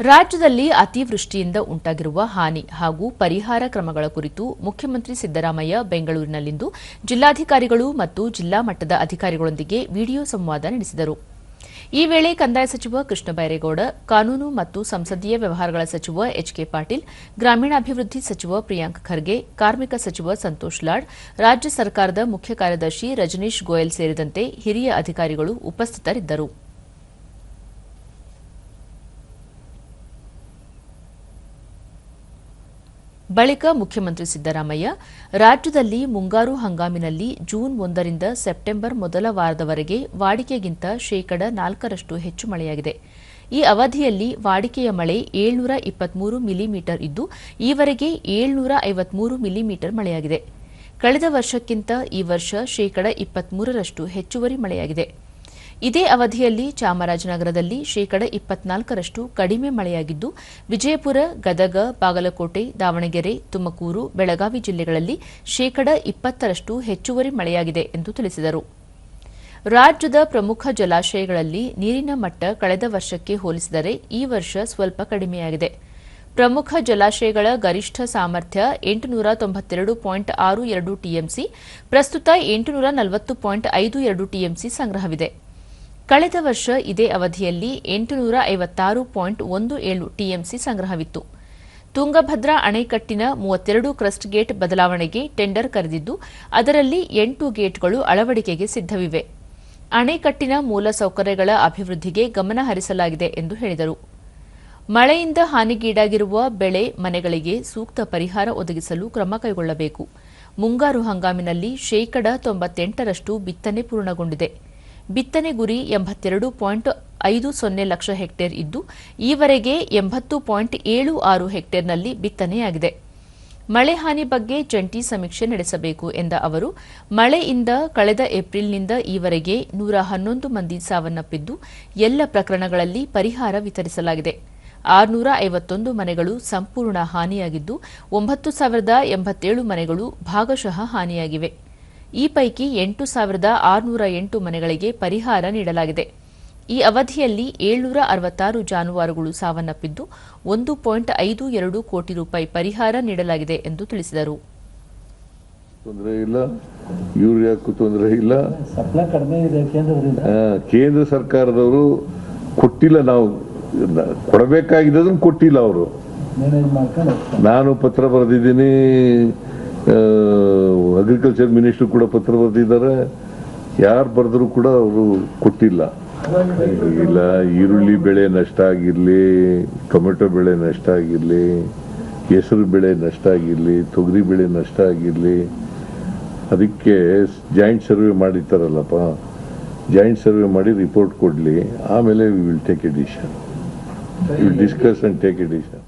ರಾಜ್ಯದಲ್ಲಿ ಅತಿವೃಷ್ಟಿಯಿಂದ ಉಂಟಾಗಿರುವ ಹಾನಿ ಹಾಗೂ ಪರಿಹಾರ ಕ್ರಮಗಳ ಕುರಿತು ಮುಖ್ಯಮಂತ್ರಿ ಸಿದ್ದರಾಮಯ್ಯ ಬೆಂಗಳೂರಿನಲ್ಲಿಂದು ಜಿಲ್ಲಾಧಿಕಾರಿಗಳು ಮತ್ತು ಜಿಲ್ಲಾ ಮಟ್ಟದ ಅಧಿಕಾರಿಗಳೊಂದಿಗೆ ವಿಡಿಯೋ ಸಂವಾದ ನಡೆಸಿದರು. ಈ ವೇಳೆ ಕಂದಾಯ ಸಚಿವ ಕೃಷ್ಣ ಬೈರೇಗೌಡ, ಕಾನೂನು ಮತ್ತು ಸಂಸದೀಯ ವ್ಯವಹಾರಗಳ ಸಚಿವ ಎಚ್ಕೆ ಪಾಟೀಲ್, ಗ್ರಾಮೀಣಾಭಿವೃದ್ಧಿ ಸಚಿವ ಪ್ರಿಯಾಂಕ್ ಖರ್ಗೆ, ಕಾರ್ಮಿಕ ಸಚಿವ ಸಂತೋಷ್ ಲಾಡ್, ರಾಜ್ಯ ಸರ್ಕಾರದ ಮುಖ್ಯ ಕಾರ್ಯದರ್ಶಿ ರಜನೀಶ್ ಗೋಯಲ್ ಸೇರಿದಂತೆ ಹಿರಿಯ ಅಧಿಕಾರಿಗಳು ಉಪಸ್ಥಿತರಿದ್ದರು. ಬಳಿಕ ಮುಖ್ಯಮಂತ್ರಿ ಸಿದ್ದರಾಮಯ್ಯ, ರಾಜ್ಯದಲ್ಲಿ ಮುಂಗಾರು ಹಂಗಾಮಿನಲ್ಲಿ ಜೂನ್ ಒಂದರಿಂದ ಸೆಪ್ಟೆಂಬರ್ ಮೊದಲ ವಾರದವರೆಗೆ ವಾಡಿಕೆಗಿಂತ ಶೇಕಡ ನಾಲ್ಕರಷ್ಟು ಹೆಚ್ಚು ಮಳೆಯಾಗಿದೆ. ಈ ಅವಧಿಯಲ್ಲಿ ವಾಡಿಕೆಯ ಮಳೆ ಏಳ್ನೂರ ಇಪ್ಪತ್ಮೂರು ಮಿಲಿಮೀಟರ್ ಇದ್ದು, ಈವರೆಗೆ ಏಳ್ನೂರ ಐವತ್ಮೂರು ಮಿಲಿಮೀಟರ್ ಮಳೆಯಾಗಿದೆ. ಕಳೆದ ವರ್ಷಕ್ಕಿಂತ ಈ ವರ್ಷ ಶೇಕಡ ಇಪ್ಪತ್ಮೂರರಷ್ಟು ಹೆಚ್ಚುವರಿ ಮಳೆಯಾಗಿದೆ. ಇದೇ ಅವಧಿಯಲ್ಲಿ ಚಾಮರಾಜನಗರದಲ್ಲಿ ಶೇಕಡ ಇಪ್ಪತ್ನಾಲ್ಕರಷ್ಟು ಕಡಿಮೆ ಮಳೆಯಾಗಿದ್ದು, ವಿಜಯಪುರ, ಗದಗ, ಬಾಗಲಕೋಟೆ, ದಾವಣಗೆರೆ, ತುಮಕೂರು, ಬೆಳಗಾವಿ ಜಿಲ್ಲೆಗಳಲ್ಲಿ ಶೇಕಡ ಇಪ್ಪತ್ತರಷ್ಟು ಹೆಚ್ಚುವರಿ ಮಳೆಯಾಗಿದೆ ಎಂದು ತಿಳಿಸಿದರು. ರಾಜ್ಯದ ಪ್ರಮುಖ ಜಲಾಶಯಗಳಲ್ಲಿ ನೀರಿನ ಮಟ್ಟ ಕಳೆದ ವರ್ಷಕ್ಕೆ ಹೋಲಿಸಿದರೆ ಈ ವರ್ಷ ಸ್ವಲ್ಪ ಕಡಿಮೆಯಾಗಿದೆ. ಪ್ರಮುಖ ಜಲಾಶಯಗಳ ಗರಿಷ್ಠ ಸಾಮರ್ಥ್ಯ ಎಂಟುನೂರ ತೊಂಬತ್ತೆರಡು ಪಾಯಿಂಟ್ ಆರು ಎರಡು ಟಿಎಂಸಿ, ಪ್ರಸ್ತುತ ಎಂಟುನೂರ ನಲವತ್ತು ಪಾಯಿಂಟ್ ಐದು ಎರಡು ಟಿಎಂಸಿ ಸಂಗ್ರಹವಿದೆ. ಕಳೆದ ವರ್ಷ ಇದೇ ಅವಧಿಯಲ್ಲಿ ಎಂಟುನೂರ ಐವತ್ತಾರು ಪಾಯಿಂಟ್ ಒಂದು ಏಳು ಟಿಎಂಸಿ ಸಂಗ್ರಹವಿತ್ತು. ತುಂಗಭದ್ರಾ ಅಣೆಕಟ್ಟಿನ ಮೂವತ್ತೆರಡು ಕ್ರಸ್ಟ್ ಗೇಟ್ ಬದಲಾವಣೆಗೆ ಟೆಂಡರ್ ಕರೆದಿದ್ದು, ಅದರಲ್ಲಿ ಎಂಟು ಗೇಟ್ಗಳು ಅಳವಡಿಕೆಗೆ ಸಿದ್ದವಿವೆ ಅಣೆಕಟ್ಟಿನ ಮೂಲಸೌಕರ್ಯಗಳ ಅಭಿವೃದ್ಧಿಗೆ ಗಮನ ಹರಿಸಲಾಗಿದೆ ಎಂದು ಹೇಳಿದರು. ಮಳೆಯಿಂದ ಹಾನಿಗೀಡಾಗಿರುವ ಬೆಳೆ ಮನೆಗಳಿಗೆ ಸೂಕ್ತ ಪರಿಹಾರ ಒದಗಿಸಲು ಕ್ರಮ ಕೈಗೊಳ್ಳಬೇಕು. ಮುಂಗಾರು ಹಂಗಾಮಿನಲ್ಲಿ ಶೇಕಡ ತೊಂಬತ್ತೆಂಟರಷ್ಟು ಬಿತ್ತನೆ ಪೂರ್ಣಗೊಂಡಿದೆ. ಬಿತ್ತನೆ ಗುರಿ ಎಂಬತ್ತೆರಡು ಪಾಯಿಂಟ್ ಐದು ಸೊನ್ನೆ ಲಕ್ಷ ಹೆಕ್ಟೇರ್ ಇದ್ದು, ಈವರೆಗೆ ಎಂಬತ್ತು ಪಾಯಿಂಟ್ ಏಳು ಆರು ಹೆಕ್ಟೇರ್ನಲ್ಲಿ ಬಿತ್ತನೆಯಾಗಿದೆ. ಮಳೆ ಹಾನಿ ಬಗ್ಗೆ ಜಂಟಿ ಸಮೀಕ್ಷೆ ನಡೆಸಬೇಕು ಎಂದ ಅವರು, ಮಳೆಯಿಂದ ಕಳೆದ ಏಪ್ರಿಲ್ನಿಂದ ಈವರೆಗೆ ನೂರ ಹನ್ನೊಂದು ಮಂದಿ ಸಾವನ್ನಪ್ಪಿದ್ದು, ಎಲ್ಲ ಪ್ರಕರಣಗಳಲ್ಲಿ ಪರಿಹಾರ ವಿತರಿಸಲಾಗಿದೆ. ಆರುನೂರ ಐವತ್ತೊಂದು ಮನೆಗಳು ಸಂಪೂರ್ಣ ಹಾನಿಯಾಗಿದ್ದು, ಒಂಬತ್ತು ಸಾವಿರದ ಎಂಬತ್ತೇಳು ಮನೆಗಳು ಭಾಗಶಃ ಹಾನಿಯಾಗಿವೆ. ಈ ಪೈಕಿ ಎಂಟು ಸಾವಿರದ ಆರುನೂರ ಎಂಟು ಮನೆಗಳಿಗೆ ಪರಿಹಾರ ನೀಡಲಾಗಿದೆ. ಈ ಅವಧಿಯಲ್ಲಿ ಏಳ್ನೂರ ಅರವತ್ತಾರು ಜಾನುವಾರುಗಳು ಸಾವನ್ನಪ್ಪಿದ್ದು ಒಂದು ಪಾಯಿಂಟ್ ಐದು ಎರಡು ಕೋಟಿ ರೂಪಾಯಿ ಪರಿಹಾರ ನೀಡಲಾಗಿದೆ ಎಂದು ತಿಳಿಸಿದರು. ತೊಂದರೆ ಇಲ್ಲ. ಯೂರಿಯಾಕ್ಕೂ ತೊಂದರೆ ಇಲ್ಲ. ಕೇಂದ್ರ ಸರ್ಕಾರದವರು ಕೊಟ್ಟಿಲ್ಲ ನಾವು. ಕೊಡಬೇಕಾಗಿದ್ದದನ್ನು ಕೊಟ್ಟಿಲ್ಲ ಅವರು. ನಾನು ಪತ್ರ ಬರೆದಿದ್ದೀನಿ. ಅಗ್ರಿಕಲ್ಚರ್ ಮಿನಿಸ್ಟರ್ ಕೂಡ ಪತ್ರ ಬರೆದಿದ್ದಾರೆ. ಯಾರು ಬರೆದ್ರು ಕೂಡ ಅವರು ಕೊಟ್ಟಿಲ್ಲ. ಇಲ್ಲ, ಈರುಳ್ಳಿ ಬೆಳೆ ನಷ್ಟ ಆಗಿರಲಿ, ಟೊಮೆಟೊ ಬೆಳೆ ನಷ್ಟ ಆಗಿರಲಿ, ಹೆಸರು ಬೆಳೆ ನಷ್ಟ ಆಗಿರಲಿ, ತೊಗರಿ ಬೆಳೆ ನಷ್ಟ ಆಗಿರಲಿ, ಅದಕ್ಕೆ ಜಾಯಿಂಟ್ ಸರ್ವೆ ಮಾಡಿರ್ತಾರಲ್ಲಪ್ಪ. ಜಾಯಿಂಟ್ ಸರ್ವೆ ಮಾಡಿ ರಿಪೋರ್ಟ್ ಕೊಡ್ಲಿ. ಆಮೇಲೆ we will take a decision will discuss and take a decision